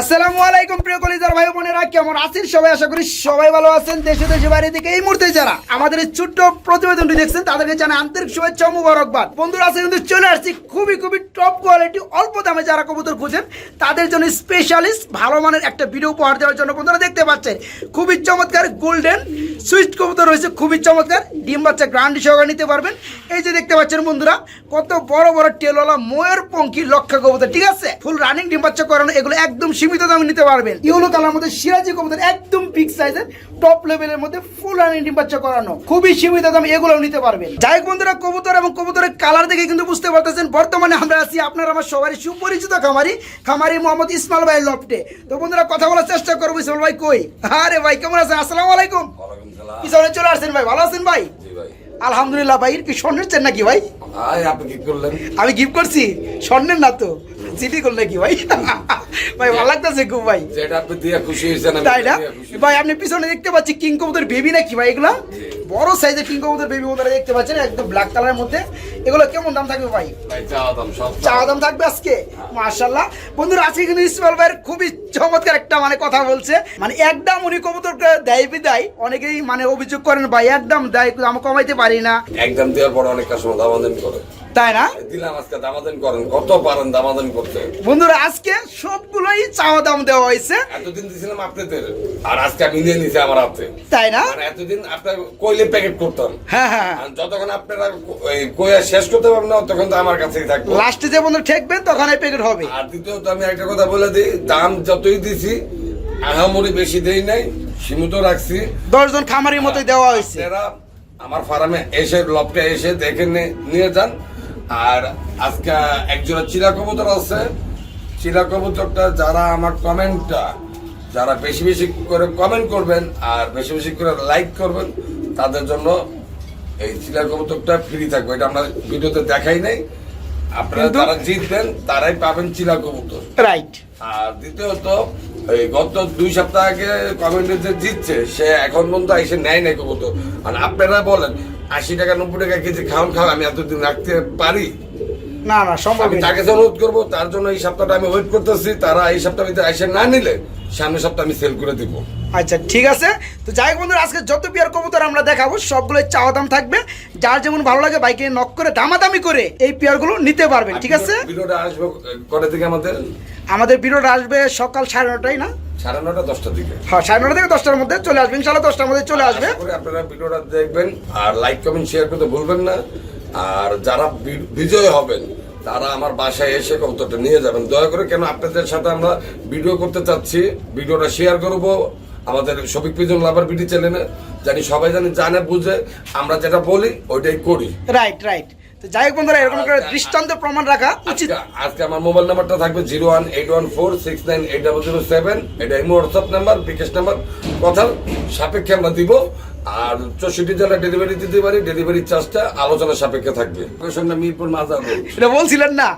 আসসালামু আলাইকুম, প্রিয় কলিজার ভাই বোনেরা, কেমন আছেন সবাই? আশা করি সবাই ভালো আছেন। দেশে দেশে বাইরে থেকে এই মুহূর্তে যারা আমাদের এই ছোট্ট প্রতিবেদনটি দেখছেন, তাদেরকে জানাই আন্তরিক শুভেচ্ছা মুবারকবাদ। বন্ধুরা আছে কিন্তু চলে আসছি খুবই খুবই টপ কোয়ালিটি অল্প দামে যারা কবুতর খুঁজেন, তাদের জন্য স্পেশালিস্ট ভালো মানের একটা ভিডিও উপহার দেওয়ার জন্য বন্ধুরা দেখতে পাচ্ছেন। খুবই চমৎকার গোল্ডেন সুইচ কবুতর রয়েছে, খুবই চমৎকার। ডিম বাচ্চা গ্রান্ডি সহকারে নিতে পারবেন। এই যে দেখতে পাচ্ছেন বন্ধুরা, কত বড় বড় টেলওয়ালা ময়ের পঙ্কি লক্ষা কবুতর, ঠিক আছে? ফুল রানিং ডিম বাচ্চা করানো, এগুলো একদম সীমিত দামে নিতে পারবেন। ইউলো কালার মধ্যে সিরাজি কবুতর একদম বিগ সাইজের টপ লেভেলের মধ্যে ফুল রানিং ডিম বাচ্চা করানো। খুবই সীমিত দামে এগুলোও নিতে পারবেন। যাই বন্ধুরা কবুতর এবং কবুতরের কালার দেখে কিন্তু বুঝতে পারতেছেন বর্তমানে আমরা আছি আপনার আমার সবারই সুপরিচিত খামারি খামারি মোহাম্মদ ইসমাইল ভাই লফটে। তো বন্ধুরা কথা বলার চেষ্টা করব ইসমাইল ভাই কই? আরে ভাই কেমন আছেন? আসসালামু আলাইকুম। পিছনে চলে আসছেন ভাই ভালো আছেন ভাই? জি ভাই। আলহামদুলিল্লাহ ভাই কি স্বর্ণের চেন নাকি ভাই? আপনি করলেন? আমি গিফট করছি স্বর্ণের না তো। সিটি করলে কি ভাই? ভাই ভালো লাগতেছে খুব ভাই। যেটা আপনি দিয়ে খুশি হয়েছেন, তাই না? ভাই আপনি পিছনে দেখতে পাচ্ছি কিং কবুতর বেবি নাকি ভাই এগুলা? বড় সাইজের কিং কবুতর বেবি কবুতর দেখতে পাচ্ছেন একদম ব্ল্যাক কালারের মধ্যে। এগুলো কেমন দাম থাকবে ভাই? চাওয়া দাম থাকবে আজকে? মার্শাল্লাহ বন্ধুরা আজকে কিন্তু ইসমাইল ভাইয়ের খুবই চমৎকার একটা মানে কথা বলছে। মানে একদম উনি কবুতর দেয় বিদায়। অনেকেই মানে অভিযোগ করেন ভাই একদম দেয় আমি কমাইতে পারি না। একদম দেওয়ার পর অনেক কাস্টমার করে। তাই না? দিলাম আজকে দামাদামি করেন কত পারেন দামাদামি করতে? বন্ধুরা আজকে সবগুলোই চাওয়া দাম দেওয়া হয়েছে। এতদিন দিছিলাম আপনাদের আর আজকে আমি নিয়ে নিছি আমার হাতে। তাই না? মানে এতদিন আপনার কইলে প্যাকেট করতাম। হ্যাঁ হ্যাঁ আর যতক্ষণ আপনারা কইয়া শেষ করতে পারবেন না তখন তো আমার কাছেই থাকবে। লাস্টে যে বন্ধু ঠেকবেন তখন এই প্যাকেট হবে। আর দ্বিতীয়ত আমি একটা কথা বলে দিই দাম যতই দিছি আহামরি বেশি দেই নাই সীমিত রাখছি। দশজন খামারির মতোই দেওয়া হয়েছে। আমার ফার্মে এসে লবটা এসে দেখে নিয়ে যান। আর আজকে একজোড়া চিরা কবুতর আছে। চিরা কবুতরটা যারা আমার কমেন্টটা যারা বেশি বেশি করে কমেন্ট করবেন আর বেশি বেশি করে লাইক করবেন তাদের জন্য এই চিরা কবুতরটা ফ্রি থাকবে। এটা আমরা ভিডিওতে দেখাই নাই। আপনারা যারা জিতবেন তারাই পাবেন চিরা কবুতর। রাইট আর দ্বিতীয়ত এই গত দুই সপ্তাহ আগে কমেন্টে যে জিতছে, সে এখন পর্যন্ত এসে নেয় নাই কত আর আপনারা বলেন, আশি টাকা, নব্বই টাকা কেজি খাওয়ান খাওয়া আমি এতদিন রাখতে পারি? না না সম্ভব আমি তাকে অনুরোধ করব তার জন্য এই সপ্তাহটা আমি ওয়েট করতেছি। তারা এই সপ্তাহ ভিতরে এসে না নিলে সামনের সপ্তাহ আমি সেল করে দিব। আচ্ছা ঠিক আছে। তো যাই হোক বন্ধুরা আজকে যত পিয়ার কবুতর আমরা দেখাবো সবগুলো চাওয়া দাম থাকবে। যার যেমন ভালো লাগে বাইকে নক করে দামাদামি করে এই পেয়ারগুলো নিতে পারবেন ঠিক আছে? ভিডিওটা আসবে করে দিকে আমাদের? আমাদের ভিডিওটা আসবে সকাল সাড়ে নটায় না? সাড়ে নটা দশটার দিকে। হ্যাঁ সাড়ে নটা থেকে দশটার মধ্যে চলে আসবে। ইনশাল্লাহ দশটার মধ্যে চলে আসবে। আপনারা ভিডিওটা দেখবেন। আর লাইক কমেন্ট শেয়ার করতে ভুলবেন না। আর যারা বিজয় হবেন তারা আমার বাসায় এসে কবুতরটা নিয়ে যাবেন। দয়া করে কেন আপনাদের সাথে আমরা ভিডিও করতে চাচ্ছি? ভিডিওটা শেয়ার করব। আমাদের শফিক পিজন লাভার বিডি চ্যানেলে। জানি সবাই জানি জানে বুঝে। আমরা যেটা বলি ওইটাই করি। রাইট রাইট তো যাই হোক বন্ধুরা এরকম করে দৃষ্টান্ত প্রমাণ রাখা উচিত। আজকে আজকে আমার মোবাইল নাম্বারটা থাকবে zero one eight one four six nine eight double zero seven. এটা imo WhatsApp number bKash number. কথার সাপেক্ষে আমরা দিব। আর চৌষট্টি জেলা ডেলিভারি দিতে পারি ডেলিভারি চার্জটা আলোচনা সাপেক্ষে থাকবে। লোকেশনটা মিরপুর মাজার এটা বলছিলেন না।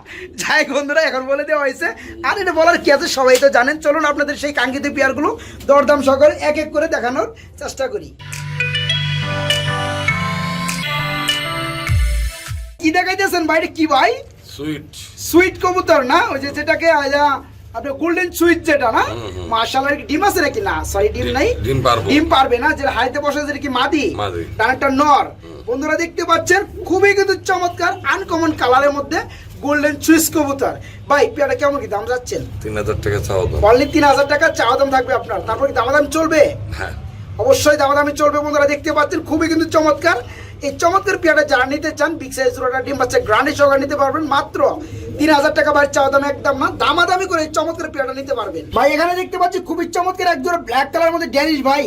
যাই বন্ধুরা এখন বলে দেওয়া হয়েছে। আর এটা বলার কি আছে সবাই তো জানেন। চলুন আপনাদের সেই কাঙ্ক্ষিত পেয়ারগুলো দরদাম সহকারে এক এক করে দেখানোর চেষ্টা করি। কি দেখাইতেছেন বাইরে কি ভাই? সুইট সুইট কবুতর না? ওই যে সেটাকে আজা আপনার গোল্ডেন সুইট যেটা না? মার্শাল ডিম আছে নাকি? না সরি ডিম নাই। ডিম পারবে। না যে হাইতে বসে যেটা কি মাদি। নর। বন্ধুরা দেখতে পাচ্ছেন খুবই কিন্তু চমৎকার আনকমন কালারের মধ্যে গোল্ডেন সুইস কবুতর। ভাই পেয়ারা কেমন কি দাম যাচ্ছেন? তিন হাজার টাকা চাওয়া দাম। অনলি তিন হাজার টাকা চাওয়া দাম থাকবে আপনার। তারপর কি দামাদাম চলবে? হ্যাঁ। অবশ্যই দামাদামি চলবে বন্ধুরা দেখতে পাচ্ছেন খুবই কিন্তু চমৎকার। এই চমৎকার পেয়ারটা যারা নিতে চান বিগ সাইজ জোড়াটা ডিম বাচ্চা গ্রান্ডি সহকারে নিতে পারবেন। মাত্র তিন হাজার টাকা বাইরে চাওয়া দাম একদম না দামাদামি করে চমৎকার পেয়ারটা নিতে পারবেন। ভাই এখানে দেখতে পাচ্ছি খুবই চমৎকার এক জোড়া ব্ল্যাক কালার মধ্যে ড্যানিশ ভাই।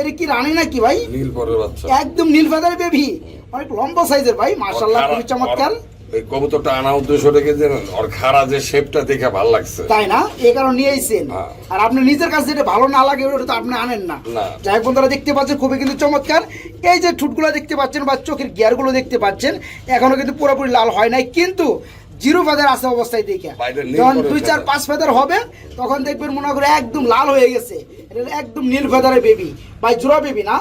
এর কি রানী নাকি ভাই? নীল পরের বাচ্চা। একদম নীল ফেদার বেবি অনেক লম্বা সাইজের ভাই মার্শাল্লাহ ওর খুবই চমৎকার। এই কবুতরটা আনা উদ্দেশ্য রেখে যে ওর খাড়া যে শেপটা দেখে ভালো লাগছে। তাই না? এই কারণে নিয়ে এসেছেন হ্যাঁ। আর আপনি নিজের কাছে যেটা ভালো না লাগে ওটা তো আপনি আনেন না। যাই বন্ধুরা দেখতে পাচ্ছেন খুবই কিন্তু চমৎকার। এই যে ঠুটগুলো দেখতে পাচ্ছেন বা চোখের গিয়ারগুলো দেখতে পাচ্ছেন এখনও কিন্তু পুরোপুরি লাল হয় নাই। কিন্তু জিরো ফেদার আছে অবস্থায় দেখে। যখন দুই চার পাঁচ ফেদার হবে তখন দেখবেন মনে করে একদম লাল হয়ে গেছে। এটা একদম নীল ফেদারের বেবি ভাই জোড়া বেবি না?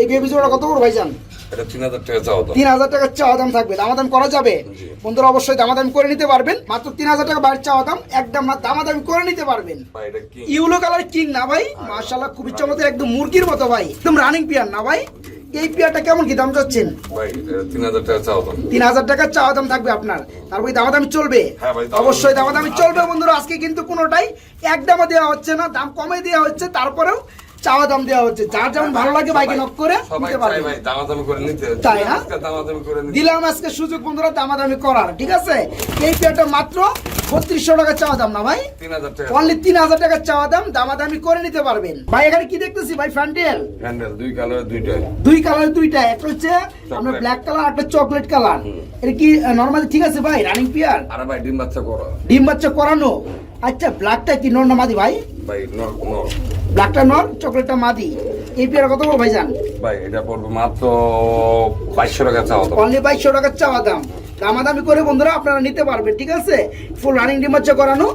এই বেবি জোড়া কত করে ভাই জান তিন হাজার টাকা চাওয়া দাম। থাকবে। দামাদাম করা যাবে? বন্ধুরা অবশ্যই দামাদামি করে নিতে পারবেন। মাত্র তিন হাজার টাকা বাইরের চাওয়া দাম একদম দামাদামি করে নিতে পারবেন। ইউলো কালার কিং না ভাই? মাশাআল্লাহ খুবই চমৎকার একদম মুরগির মতো ভাই। একদম রানিং পিয়ার না ভাই? এই পেয়ারটা কেমন কি দাম চাচ্ছেন? তিন হাজার টাকা চাওয়া দাম। দাম থাকবে আপনার। তারপরে দামাদামি চলবে। অবশ্যই ভাই, দামাদামি অবশ্যই দামাদামি চলবে বন্ধুরা। আজকে কিন্তু কোনোটাই এক দামে দেওয়া হচ্ছে না দাম কমে দেওয়া হচ্ছে। তারপরেও চাওয়া দাম দেওয়া হচ্ছে। যার যেমন ভালো লাগে বাইকে নক করে নিতে পারবে। দামাদামি করে নিতে। তাই না? দামাদামি করে দিলাম আজকে সুযোগ বন্ধুরা দামাদামি করার ঠিক আছে? এই পেয়ারটা মাত্র বত্রিশশো টাকা চাওয়া দাম না ভাই? টাকা। অনলি তিন হাজার টাকার চাওয়া দাম দামাদামি করে নিতে পারবেন। ভাই এখানে কি দেখতেছি ভাই ফ্যান্টেল হ্যান্ডেল দুই কালার দুইটাই। দুই কালার দুইটা একটা হচ্ছে Chocolate. ব্ল্যাক কালার একটা চকলেট কালার এটা কি নর্মালি ঠিক আছে ভাই রানিং পিয়ার আরে ভাই ডিম বাচ্চা করো। ডিম বাচ্চা করানো? আচ্ছা ব্ল্যাকটা কি নর না মাদি ভাই? ভাই নর নর ব্ল্যাকটা নন চকলেটটা মাদি। এই পেয়ারা কত বড় ভাইজান? ভাই এটা পড়বে মাত্র বাইশশো টাকা চাওয়া দাম। অনলি বাইশশো টাকার চাওয়া দাম। দামাদামি করে বন্ধুরা আপনারা নিতে পারবেন ঠিক আছে? ফুল রানিং ডিম বাচ্চা করানো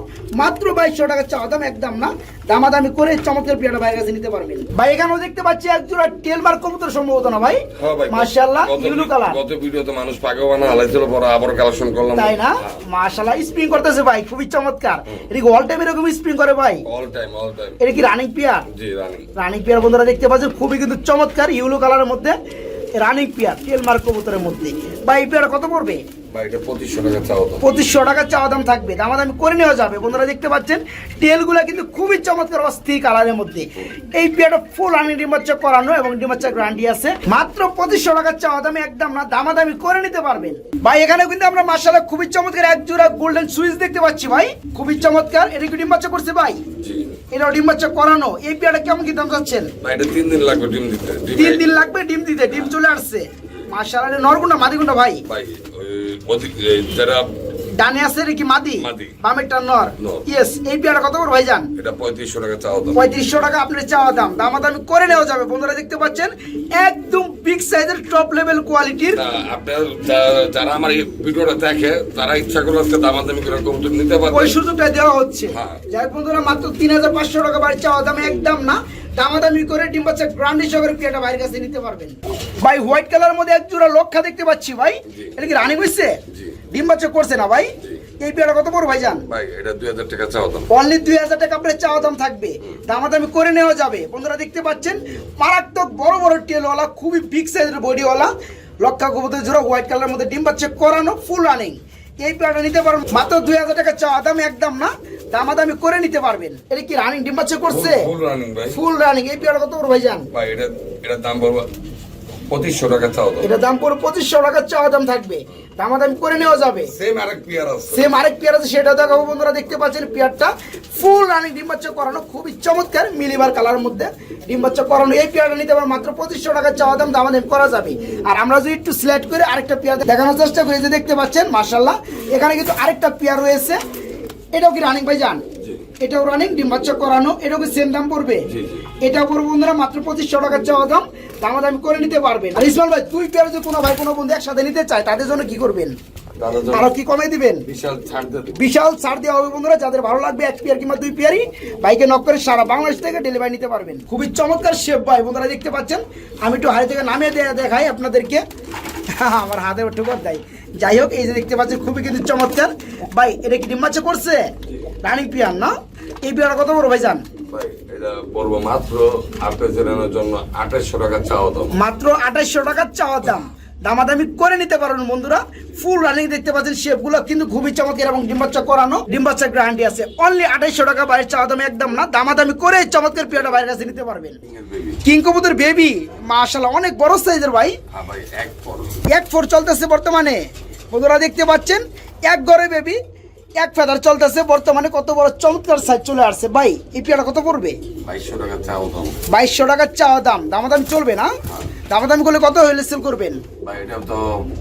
মাত্র বাইশশো টাকার চাওয়া দাম একদম না। দামাদামি করে চমৎকার পেয়ারটা ভাইয়ের কাছে নিতে পারবেন। ভাই এখানেও দেখতে পাচ্ছি এক জোড়া টেলমার কবুতর সম্ভবত না ভাই? হ্যাঁ ইউলু কালার। গত ভিডিওতে মানুষ পাগল বানা হালাইছিল পরে আবার কালেকশন করলাম। তাই না? স্প্রিং করতেছে ভাই খুবই চমৎকার। এটা কি অল টাইম এরকম স্প্রিং করে ভাই? অল টাইম অল টাইম এটা কি রানিং পেয়ার জি রানি রানিং পেয়ার বন্ধুরা দেখতে পাচ্ছেন খুবই কিন্তু চমৎকার ইউলো কালারের মধ্যে। রানিং পেয়ার তেল মার কবুতরের মধ্যে। বা এই পেয়ার কত পড়বে? পঁচিশশো টাকা চাওয়া দাম। চাওয়া দাম থাকবে। দামাদামি করে নেওয়া যাবে। বন্ধুরা দেখতে পাচ্ছেন টেলগুলো কিন্তু খুবই চমৎকার অস্থির কালারের মধ্যে। এই পেয়ারটা ফুল রানিং ডিমাচ্চা করানো এবং ডিমাচ্চা গ্রান্ডি আছে। মাত্র পঁচিশশো টাকার চাওয়া দামে একদম না দামাদামি করে নিতে পারবেন। ভাই এখানে কিন্তু আমরা মাসালা খুবই চমৎকার এক জোড়া গোল্ডেন সুইচ দেখতে পাচ্ছি ভাই। খুবই চমৎকার। এটা কি ডিম করছে ভাই? এটা ডিম বাচ্চা করানো। এই পেয়ারটা কেমন কি দাম চাচ্ছেন? তিন দিন লাগবে ডিম দিতে। ডিম তিন দিন লাগবে ডিম দিতে ডিম চলে আসছে। মাশাআল্লাহ নরগুন্ডা মাদিগুন্ডা ভাই যারা ডানে আছে কি মাদি। বামেরটা নর। ইয়েস এই পেয়ারটা কত করে ভাইজান? এটা পঁয়ত্রিশশো টাকা চাওয়া দাম। পঁয়ত্রিশশো টাকা আপনার চাওয়া দাম। দামাদামি করে নেওয়া যাবে। বন্ধুরা দেখতে পাচ্ছেন একদম বিগ সাইজের টপ লেভেল কোয়ালিটির আপনার যারা আমার এই ভিডিওটা দেখে তারা ইচ্ছা করে আজকে দামাদামি করে কবুতর নিতে ওই সুযোগটা দেওয়া হচ্ছে। হ্যাঁ। যাই বন্ধুরা মাত্র তিন হাজার পাঁচশো টাকা বাড়ি চাওয়া দাম একদম না। দামাদামি করে ডিম বাচ্চা গ্রান্ডি সহকারে পেয়ারটা বাইরের কাছে নিতে পারবেন। ভাই হোয়াইট কালার মধ্যে এক জোড়া লক্ষা দেখতে পাচ্ছি ভাই। এটা কি রানিং হয়েছে জি। ডিম বাচ্চা করছে না ভাই? এই পেয়ারটা কত বড় ভাইজান? ভাই এটা দুই হাজার টাকা চাওয়া দাম। অনলি দুই হাজার টাকা আপনার চাওয়া দাম থাকবে। দামাদামি করে নেওয়া যাবে। বন্ধুরা দেখতে পাচ্ছেন মারাত্মক বড় বড় টেলওয়ালা খুবই বিগ সাইজের বডিওয়ালা লক্ষা কবুতর জোড়া হোয়াইট কালার মধ্যে ডিম বাচ্চা করানো ফুল রানিং এই পেয়ারটা নিতে পারবেন মাত্র দুই হাজার টাকা চাওয়া দাম একদম না। দামাদামি করে নিতে পারবেন। এটা কি রানিং ডিম বাচ্চা করছে? ফুল রানিং ভাই। ফুল রানিং এই পেয়ারটা কত বড় ভাইজান। ভাই এটা এটার দাম পড়বে পঁচিশশো টাকা চাওয়া এটা দাম পড়ে পঁচিশশো টাকার চাওয়া দাম থাকবে। দামাদামি করে নেওয়া যাবে। সেম আরেক পেয়ার আছে। সেম আরেক পেয়ার আছে সেটা দেখাবো বন্ধুরা দেখতে পাচ্ছেন পেয়ারটা। ফুল রানিং ডিম বাচ্চা করানো খুবই চমৎকার মিলিবার কালার মধ্যে ডিম বাচ্চা করানো। এই পেয়ারটা নিতে পারব মাত্র পঁচিশশো টাকার চাওয়া দাম দাম করা যাবে। আর আমরা যদি একটু সিলেক্ট করে আরেকটা পেয়ার দেখানোর চেষ্টা করি যে দেখতে পাচ্ছেন মার্শাল্লাহ এখানে কিন্তু আরেকটা পেয়ার রয়েছে। এটাও কি রানিং ভাই যান এটাও রানিং ডিম বাচ্চা করানো এটাও কি সেম দাম পড়বে? জি, জি। এটা পড়বে বন্ধুরা মাত্র পঁচিশশো টাকার চাওয়া দাম। দামাদামি করে নিতে পারবেন। আর ইসমাল ভাই দুই পেয়ার যদি কোনো ভাই কোনো বন্ধু একসাথে নিতে চায় তাদের জন্য কি করবেন? আরও কি কমে দিবেন? বিশাল ছাড় দিয়ে দেওয়া হবে বন্ধুরা যাদের ভালো লাগবে এক পেয়ার কিংবা দুই পেয়ারই বাইকে নক করে সারা বাংলাদেশ থেকে ডেলিভারি নিতে পারবেন। খুবই চমৎকার শেপ ভাই বন্ধুরা দেখতে পাচ্ছেন? আমি একটু হাড়ি থেকে নামিয়ে দে- দেখাই আপনাদেরকে। আমার হাতে ঠুকর দেয় যাই হোক এই যে দেখতে পাচ্ছি খুবই কিন্তু চমৎকার। ভাই এটা কি ডিম্বাচ্চা করছে রানিং পিয়ার না? এই পিয়ার কত বড় ভাই যান মাত্র আঠাশশো টাকা চাওয়া দাম। মাত্র আঠাশশো টাকা চাওয়া দাম। দামাদামি করে নিতে পারবেন বন্ধুরা। ফুল রানিং দেখতে পাচ্ছেন শেপগুলো কিন্তু খুবই চমৎকার এবং ডিম্বাচ্চা করানো। ডিম্বাচ্চা গ্যারান্টি আছে। অনলি আঠাইশশো টাকা বাইরের চাওয়া দাম একদম না দামাদামি করে এই চমৎকার পেয়ারটা বাইরের কাছে নিতে পারবেন। কিং কবুতর বেবি মাশাল্লাহ অনেক বড় সাইজের ভাই। হ্যাঁ এক ফোর চলতেছে বর্তমানে। বন্ধুরা দেখতে পাচ্ছেন এক ঘরে বেবি এক ফেদার চলতেছে বর্তমানে। কত বড় চমৎকার সাইজ চলে আসছে। ভাই এই পেয়ারটা কত পড়বে? বাইশশো টাকা চাওয়া দাম। বাইশশো টাকার চাওয়া দাম। দামাদামি চলবে না? দামাদামি করলে কত হলে সেল করবেন? ভাই এটা তো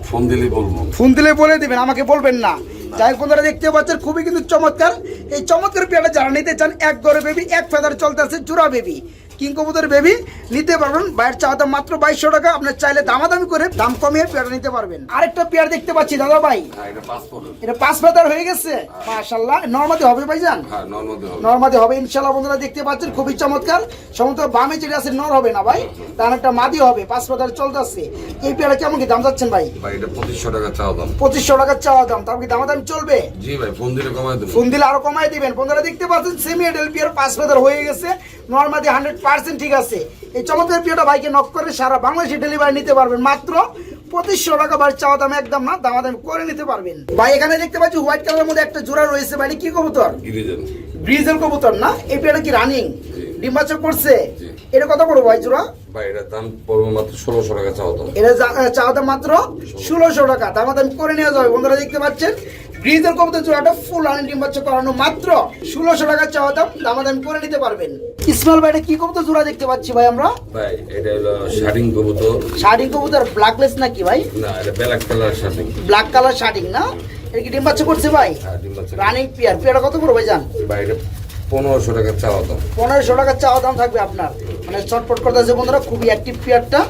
ফোন দিলে বলব। ফোন দিলে বলে দিবেন আমাকে বলবেন না। যাই বন্ধুরা দেখতে পাচ্ছেন খুবই কিন্তু চমৎকার। এই চমৎকার পেয়ারা যারা নিতে চান এক গড়ে বেবি এক ফেদার চলতেছে জোড়া বেবি কিং কবুতর বেবি নিতে পারবেন। বাইরের চাওয়া দাম মাত্র বাইশশো টাকা। আপনার চাইলে দামাদামি করে দাম কমিয়ে পেয়ারটা নিতে পারবেন। আরেকটা পেয়ার দেখতে পাচ্ছি দাদা ভাই। হ্যাঁ এটা পাঁচ পাতার হয়ে গেছে? মাশাল্লাহ নর্মাদি হবে ভাইজান? হ্যাঁ নর্মাদি হবে। ইনশাল্লাহ বন্ধুরা দেখতে পাচ্ছেন খুবই চমৎকার। সমস্ত বামে যেটা আছে নর হবে না ভাই? তার একটা মাদি হবে। পাঁচ পাতার চলতেছে এই পেয়ারা কেমন কি দাম যাচ্ছেন ভাই? ভাই পঁচিশশো টাকা চাওয়া দাম। পঁচিশশো টাকার চাওয়া দাম। তার কি দামাদাম চলবে? জি ভাই ফোন দিলে কমাই দেবো ফোন দিলে আরও কমাই দিবেন। বন্ধুরা দেখতে পাচ্ছেন সেমি এডেল পিয়ার পাঁচ ফেদার হয়ে গেছে। নর্মাদি হান্ড্রেড পার্সেন্ট ঠিক আছে। এই চমৎকার পিয়াটা ভাইকে নক করে সারা বাংলাদেশে ডেলিভারি নিতে পারবেন। মাত্র পঁচিশশো টাকা বাড়ি চাওয়া দাম একদম না দামাদামি করে নিতে পারবেন। ভাই এখানে দেখতে পাচ্ছি হোয়াইট কালারের মধ্যে একটা জোড়া রয়েছে ভাই কি কবুতর? ব্রিজেল কবুতর না? এই পেয়ারা কি রানিং ডিম্বাচক করছে? এটা কত পড়ব ভাই জোড়া? ভাই এটার দাম পড়বে মাত্র ষোলোশো টাকা চাওয়া দাম। এটা চাওয়া দাম মাত্র ষোলোশো টাকা দামাদামি করে নেওয়া যাবে। বন্ধুরা দেখতে পাচ্ছেন ব্রিজের কবুতর জোড়াটা ফুল আনি ডিম্বাচক করানো মাত্র ষোলোশো টাকা চাওয়া দাম দামাদামি করে নিতে পারবেন। ইসমাইল ভাই এটা কি কবুতর জোড়া দেখতে পাচ্ছি ভাই আমরা? ভাই এটা হলো শার্টিং কবুতর। শার্টিং কবুতর ব্ল্যাকলেস নাকি ভাই? না এটা black colour shirting black colour shirting না? এটা কি ডিম বাচ্চা করছে ভাই? ডিম বাচ্চা রানিং পিয়ার পিয়ারটা কত করে ভাই জান? ভাই এটা পনেরোশো টাকা চাওয়া দাম। পনেরোশো টাকা চাওয়া দাম থাকবে আপনার। মানে চটপট করতে আছে বন্ধুরা খুবই অ্যাক্টিভ পেয়ারটা।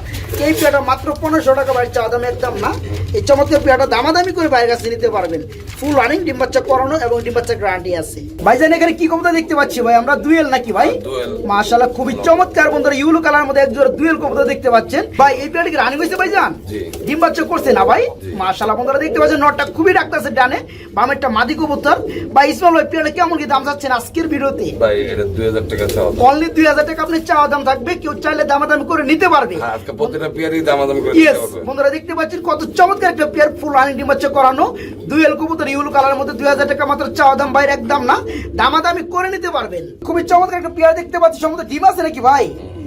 এই পেয়ারটা মাত্র পনেরোশো টাকা বাইরে চাওয়া দাম একদম না। এই চমৎকার পেয়ারটা দামাদামি করে বাইরের কাছে নিতে পারবেন। ফুল রানিং ডিম বাচ্চা করানো এবং ডিম বাচ্চা গ্যারান্টি আছে। ভাইজান এখানে কি কবুতর দেখতে পাচ্ছি ভাই? আমরা দুয়েল নাকি ভাই? দুয়েল। মাশাআল্লাহ খুবই চমৎকার বন্ধুরা ইউলো কালার মধ্যে একজোড়া দুয়েল কবুতর দেখতে পাচ্ছেন। ভাই এই পেয়ারটা কি রানিং হয়েছে ভাইজান? জি। ডিম বাচ্চা করছে না ভাই? মাশাআল্লাহ বন্ধুরা দেখতে পাচ্ছেন নটটা খুবই ডাকতেছে ডানে। বামেরটা মাদি কবুতর। বা ইসমাইল ভাই পেয়ারটা কেমন কি দাম যাচ্ছেন আজকের ভিডিওতে? ভাই এটা দুই হাজার টাকা চাওয়া অনলি দুই হাজার টাকা আপনি চাওয়া দাম থাকবে কেউ চাইলে দামাদামি করে নিতে পারবে। হ্যাঁ আজকে প্রতিটা পেয়ারই দামাদাম করে পারবে বন্ধুরা দেখতে পাচ্ছেন কত চমৎকার একটা পেয়ার ফুল রানিং ডিম বাচ্চা করানো। দুই এল কবুতর ইউলো কালারের মধ্যে দুই হাজার টাকা মাত্র চাওয়া দাম বাইরে একদম না। দামাদামি করে নিতে পারবেন। খুবই চমৎকার একটা পেয়ার দেখতে পাচ্ছি। সম্ভবত ডিম আছে নাকি ভাই?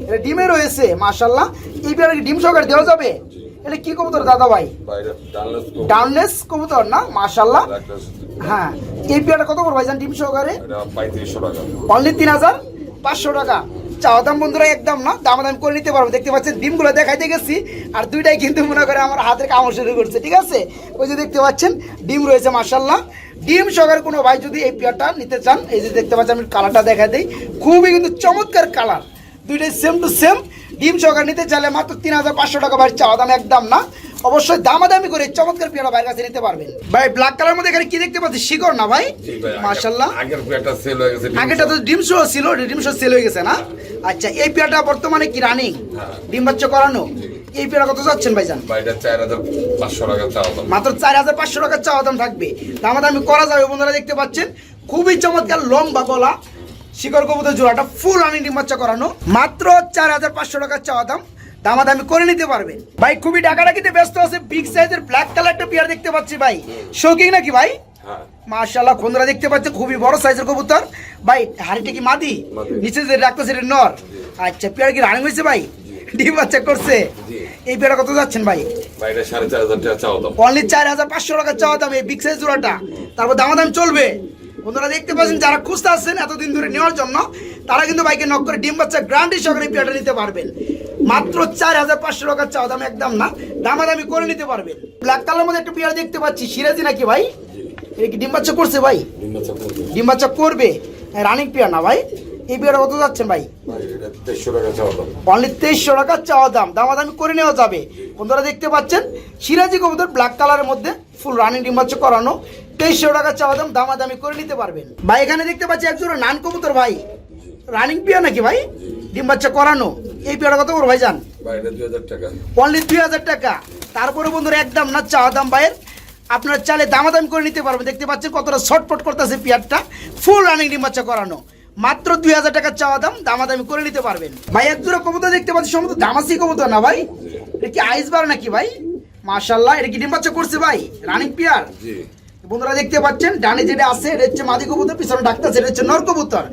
এটা ডিমে রয়েছে মাশাল্লাহ এই পেয়ারে ডিম সহকারে দেওয়া যাবে? এটা কি কবুতর দাদা ভাই? ডাউনলেস কবুতর। না মাশাল্লাহ হ্যাঁ এই পেয়ারটা কত করে ভাইজান ডিম সহকারে? অনলি তিন হাজার? পাঁচশো টাকা। চাওয়া দাম বন্ধুরা একদম না দাম দাম করে নিতে পারব। দেখতে পাচ্ছেন ডিমগুলো দেখাইতে গেছি, আর দুইটাই কিন্তু মনে করে আমার হাতের কামড় শুরু করছে, ঠিক আছে? ওই যে দেখতে পাচ্ছেন, ডিম রয়েছে মার্শাল্লাহ ডিম সহকারে কোনো ভাই যদি এই পেয়ারটা নিতে চান, এই যে দেখতে পাচ্ছেন, আমি কালারটা দেখা দিই। খুবই কিন্তু চমৎকার কালার। দুইটাই সেম টু সেম ডিম সহকারে নিতে চাইলে মাত্র তিন হাজার পাঁচশো টাকা ভাই চাওয়া দাম একদম না। অবশ্যই দামাদামি করে চমৎকার পেয়ারা ভাইয়ের কাছে নিতে পারবেন। ভাই ব্ল্যাক কালার মধ্যে এখানে কি দেখতে পাচ্ছি? শিকড় না ভাই? ভাই আগের- পেয়ারটা সেল হয়ে গেছে তো ডিম শো ছিল ডিম শো সেল হয়ে গেছে না? আচ্ছা এই পেয়ারটা বর্তমানে কি রানিং হ্যাঁ। ডিম বাচ্চা করানো? এই পেয়ারা কত যাচ্ছেন ভাইজান? ভাই এটা চার হাজার পাঁচশো টাকা মাত্র চার হাজার পাঁচশো টাকার চাওয়া দাম থাকবে। দামাদামি করা যাবে বন্ধুরা দেখতে পাচ্ছেন। খুবই চমৎকার লম্বা গলা শিকড় কবুতর জোড়াটা ফুল রানিং ডিম বাচ্চা করানো মাত্র চার হাজার পাঁচশো টাকার চাওয়া দাম। দামাদামি করে নিতে পারবেন ভাই খুবই ডাকাডাকিতে ব্যস্ত আছে বিগ সাইজের ব্ল্যাক কালারটা পেয়ার দেখতে পাচ্ছি ভাই। শৌকিং নাকি ভাই? হ্যাঁ। মাশাআল্লাহ বন্ধুরা দেখতে পাচ্ছে খুবই বড় সাইজের কবুতর। ভাই হাড়িটা কি মাদি। নিচে যে রাখতেছে এটা নর। আচ্ছা পেয়ার কি রানিং হয়েছে ভাই? ডিম বাচ্চা করছে। এই পেয়ারা কত যাচ্ছেন ভাই? ভাই এটা সাড়ে চার হাজার টাকা চাওয়া দাম। অনলি চার হাজার পাঁচশো টাকা চাওয়া দাম এই বিগ সাইজ জোড়াটা। তারপর দামাদাম চলবে। বন্ধুরা দেখতে পাচ্ছেন যারা খুঁজতে আসছেন এতদিন ধরে নেওয়ার জন্য তারা কিন্তু বাইকে নক করে ডিম বাচ্চা গ্রান্ডি সহকারে পেয়ারটা নিতে পারবেন। মাত্র চার হাজার পাঁচশো টাকার চাওয়া দাম একদম না দামাদামি করে নিতে পারবেন। ব্ল্যাক কালার মধ্যে একটা পেয়ার দেখতে পাচ্ছি সিরাজি নাকি ভাই? এটা কি ডিম বাচ্চা করছে ভাই? ডিম বাচ্চা করবে। ডিম বাচ্চা করবে? রানিং পেয়ার না ভাই? এই পেয়ারটা কত যাচ্ছেন ভাই? অনলি তেইশশো টাকা চাওয়া দাম। দামাদামি করে নেওয়া যাবে। বন্ধুরা দেখতে পাচ্ছেন সিরাজি কবুতর ব্ল্যাক কালারের মধ্যে ফুল রানিং ডিম বাচ্চা করানো। তেইশশো টাকা চাওয়া দাম দামাদামি করে নিতে পারবেন। ভাই এখানে দেখতে পাচ্ছি একজোড়া নান কবুতর ভাই। রানিং পেয়ার নাকি ভাই? ডিম বাচ্চা করানো। এই পেয়ারটা কত করে ভাই যান অনলি দুই হাজার টাকা। তারপরে বন্ধুরা একদম না চাওয়া দাম ভাইয়ের। আপনার চালে দামাদামি করে নিতে পারবেন। দেখতে পাচ্ছেন কতটা শর্টপট করতেছে পেয়ারটা। ফুল রানিং ডিম বাচ্চা করানো। মাত্র দুই হাজার টাকার চাওয়া দাম দামাদামি করে নিতে পারবেন। ভাই এক দুটো কবুতর দেখতে পাচ্ছি সম্ভবত দামাসি কবুতর না ভাই? এটা কি আইস বার নাকি ভাই? মাশাল্লাহ এটা কি ডিম বাচ্চা করছে ভাই? রানিং পেয়ার বন্ধুরা দেখতে পাচ্ছেন ডানে যেটা আছে এটা হচ্ছে মাদি কবুতর পিছনে ডাক্তার সেটা হচ্ছে নর কবুতর।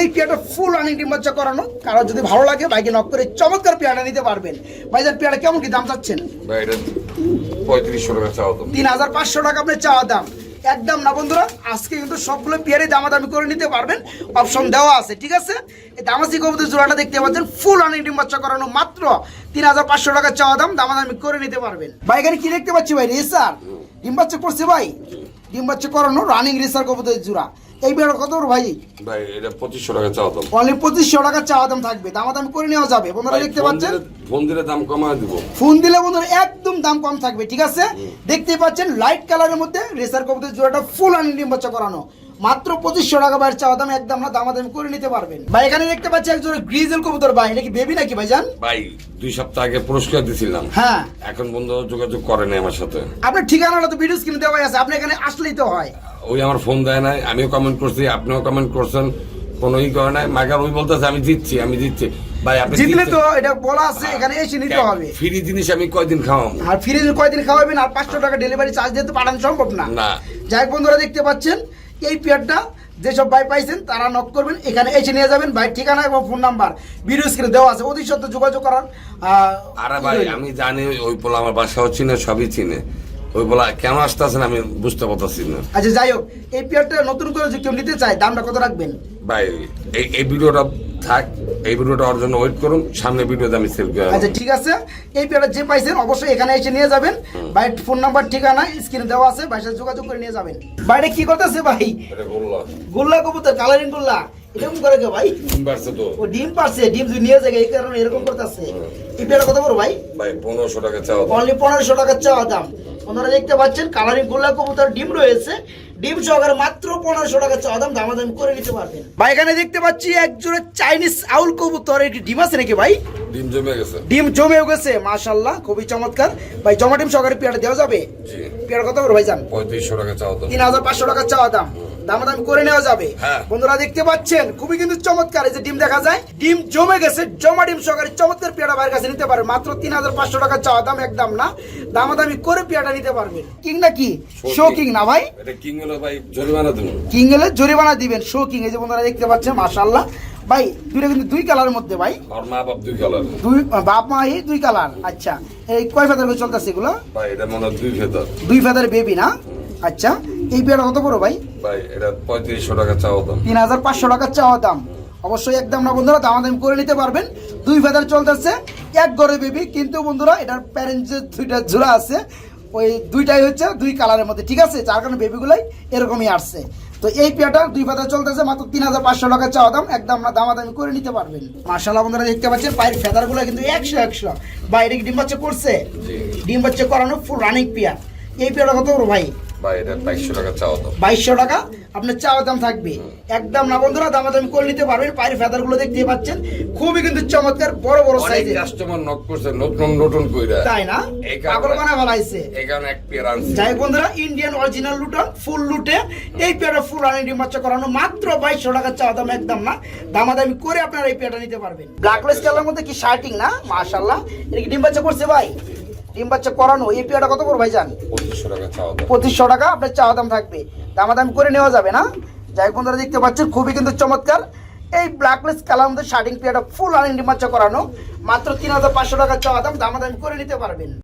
এই পেয়ারটা ফুল রানিং ডিম বাচ্চা করানো। কারও যদি ভালো লাগে বাইকে নক করে চমৎকার পেয়ারটা নিতে পারবেন। ভাই ভাইজান পেয়ারটা কেমন কি দাম চাচ্ছেন? ভাই এটা পঁয়ত্রিশশো টাকা চাওয়া দাম। তিন হাজার পাঁচশো টাকা আপনার চাওয়া দাম। একদম না বন্ধুরা, আজকে কিন্তু সবগুলো পেয়ারে দামাদামি করে নিতে পারবেন। অপশন দেওয়া আছে, ঠিক আছে? এই দামাসি কবুতর জোড়াটা দেখতে পাচ্ছেন ফুল রানিং ডিম বাচ্চা করানো মাত্র তিন হাজার পাঁচশো টাকা চাওয়া দাম, দামাদামি করে নিতে পারবেন। ভাই, এখানে কি দেখতে পাচ্ছি ভাই? রেসার। ডিম বাচ্চা করছে ভাই? ডিম বাচ্চা করানো রানিং রেসার কবুতর জোড়া। এই পেয়ারটা কত ভাই? ভাই এটা পঁচিশশো টাকা চাওয়া দাম। অনলি পঁচিশশো টাকা চাওয়া দাম থাকবে। দামাদাম করে নেওয়া যাবে। বন্ধুরা দেখতে পাচ্ছেন? ফোন দিলে দাম কমায় দিব। ফোন দিলে বন্ধুরা একদম দাম কম থাকবে ঠিক আছে? দেখতে পাচ্ছেন লাইট কালারের মধ্যে রেসার কবুতর জোড়াটা ফুল আনি ডিম বাচ্চা করানো। মাত্র পঁচিশশো টাকা বাইরের চাওয়া দাম একদম না দামাদামি করে নিতে পারবেন। ভাই এখানে দেখতে পাচ্ছি একজন গ্রিজেল কবুতর ভাই। এটা কি বেবি নাকি ভাইজান? ভাই দুই সপ্তাহ আগে পুরস্কার দিছিলাম। হ্যাঁ। এখন বন্ধু যোগাযোগ করে নাই আমার সাথে। আপনার ঠিকানাটা তো ভিডিও স্ক্রিনে দেওয়া আছে আপনি এখানে আসলেই তো হয়। ওই আমার ফোন দেয় নাই আমিও কমেন্ট করছি আপনিও কমেন্ট করছেন কোনো ই করে নাই। মাগার ওই বলতেছে আমি দিচ্ছি আমি দিচ্ছি। ভাই আপনি জিতলে তো এটা বলা আছে এখানে এসে নিতে হবে। ফ্রি জিনিস আমি কয়দিন খাওয়াম আর ফ্রিজ কয়দিন খাওয়াবেন? আর পাঁচশো টাকা ডেলিভারি চার্জ দিয়ে তো পাঠানো সম্ভব না। না। যাই বন্ধুরা দেখতে পাচ্ছেন এই পেয়ারটা যেসব ভাই পাইছেন তারা নক করবেন এখানে এসে নিয়ে যাবেন। ভাই ঠিকানা এবং ফোন নাম্বার ভিডিও স্ক্রিনে দেওয়া আছে অতি সত্য যোগাযোগ করার আরে ভাই আমি জানি ওই পোলা আমার বাসাও চিনে সবই চিনে। ওই পোলা কেন আসতেছেন আমি বুঝতে পারতেছি না। আচ্ছা যাই হোক এই পেয়ারটা নতুন করে যদি কেউ নিতে চায় দামটা কত রাখবেন? ভাই এই এই ভিডিওটা থাক এই ভিডিওটা ওর জন্য ওয়েট করুন সামনে ভিডিওতে আমি সেল করে আচ্ছা ঠিক আছে। এই পেয়ারটা যে পাইছেন অবশ্যই এখানে এসে নিয়ে যাবেন। ভাই ফোন নাম্বার ঠিকানা স্ক্রিনে দেওয়া আছে ভাইয়ের সাথে যোগাযোগ করে নিয়ে যাবেন। বাইরে কি করতেছে ভাই? বললাম গোল্লা। কবুতর কালারিং গোল্লা। এরকম করে কে ভাই? ডিম পারছে তো। ও ডিম পারছে ডিম যদি নিয়ে যায় এই কারণে এরকম করতেছে। এই পেয়ারটা কত বড় ভাই? ভাই পনেরোশো টাকা চাও অনলি পনেরোশো টাকা চাওয়া দাম। আপনারা দেখতে পাচ্ছেন কালারিং গোল্লা কবুতর ডিম রয়েছে। ডিম সহকারে মাত্র পনেরোশো টাকা চাওয়া দাম দামাদামি করে নিতে পারবেন। ভাই এখানে দেখতে পাচ্ছি একজোড়ে চাইনিজ আউল কবুতর এটি ডিম আছে নাকি ভাই? ডিম জমে গেছে। ডিম জমেও গেছে মাশাল্লাহ খুবই চমৎকার। ভাই জমা ডিম সহকারে পেয়ারা দেওয়া যাবে? পেয়ারা কত করে ভাই জান? পঁয়ত্রিশশো টাকা চাও দাম। তিন হাজার পাঁচশো টাকা চাওয়া দাম। দামাদাম করে নেওয়া যাবে। হ্যাঁ। বন্ধুরা দেখতে পাচ্ছেন খুবই কিন্তু চমৎকার এই যে ডিম দেখা যায়। ডিম জমে গেছে জমা ডিম সহকারে চমৎকার পেয়ারা বাইরের কাছে নিতে পারবে। মাত্র তিন হাজার পাঁচশো টাকা চাওয়া দাম একদম না। দামাদামি করে পেয়ারা নিতে পারবেন। কিং না কি? Show king. না ভাই? কিং হলো ভাই জরিমানা দেবো। কিং এলে জরিমানা দিবেন শো কিং। এই যে বন্ধুরা দেখতে পাচ্ছেন মাশাল্লাহ ভাই দুইটা কিন্তু দুই কালারের মধ্যে ভাই। আর মা বাপ দুই কালার। দুই বাপ মা এই দুই কালার। আচ্ছা এই কয় ফেদার চলতেছে এগুলো? ভাই এটা মনে দুই ফেদার। দুই ফেদার বেবি না? আচ্ছা এই পেয়ারা কত বড় ভাই? ভাই এটা পঁয়ত্রিশশো টাকা চাও দাম। তিন হাজার পাঁচশো টাকা চাওয়া দাম। অবশ্যই একদম না বন্ধুরা দামাদামি করে নিতে পারবেন। দুই ফেদার চলতেছে এক গড়ে বেবি। কিন্তু বন্ধুরা এটার প্যারেন্ট দুইটা জোড়া আছে ওই দুইটাই হচ্ছে দুই কালারের মধ্যে ঠিক আছে? যার কারণে বেবিগুলাই এরকমই আসছে। তো এই পেয়ারটা দুই ফেদার চলতেছে মাত্র তিন হাজার পাঁচশো টাকা চাওয়া দাম। একদম না দামাদামি করে নিতে পারবেন। মার্শাল্লাহ বন্ধুরা দেখতে পাচ্ছেন পায়ের ফেদারগুলো কিন্তু একশো একশো। বাইরে ডিম বাচ্চা করছে। ডিম বাচ্চা করানো ফুল রানিং পেয়ার এই পেয়ারটা কত ভাই? ভাই এটা বাইশশো টাকা চাও দাম। বাইশশো টাকা? আপনার চাওয়া দাম থাকবে। একদম না বন্ধুরা দামাদামি করে নিতে পারবেন। পায়ের ফেদারগুলো দেখতে পাচ্ছেন। খুবই কিন্তু চমৎকার বড় বড় সাইজের কাস্টমার নক করছে নতুন নতুন কইরা। তাই না? পাগল বানা ভালাইছে এই কারণে এক পেয়ার আনছি। যাই বন্ধুরা ইন্ডিয়ান অরিজিনাল লুটন ফুল লুটে। এই পেয়ারটা ফুল রানিং ডিম বাচ্চা করানো। মাত্র বাইশশো টাকা চাওয়া দাম একদম না। দামাদামি করে আপনারা এই পেয়ারটা নিতে পারবেন। ব্ল্যাকলেস কালার মধ্যে কি শার্টিং না? মাশাল্লাহ এটা কি ডিম বাচ্চা করছে ভাই? ডিম বাচ্চা করানো এই পেয়ারটা কত করে ভাই জান পঁচিশশো টাকা আপনার চাওয়া দাম থাকবে। দামাদাম করে নেওয়া যাবে না? যাই বন্ধুরা দেখতে পাচ্ছেন খুবই কিন্তু চমৎকার। এই ব্ল্যাকলেস কালার মধ্যে শার্টিং পেয়ারটা ফুল আনিং ডিমাচ্চা করানো মাত্র তিন হাজার পাঁচশো টাকা চাওয়া দাম দামাদামি করে নিতে পারবেন।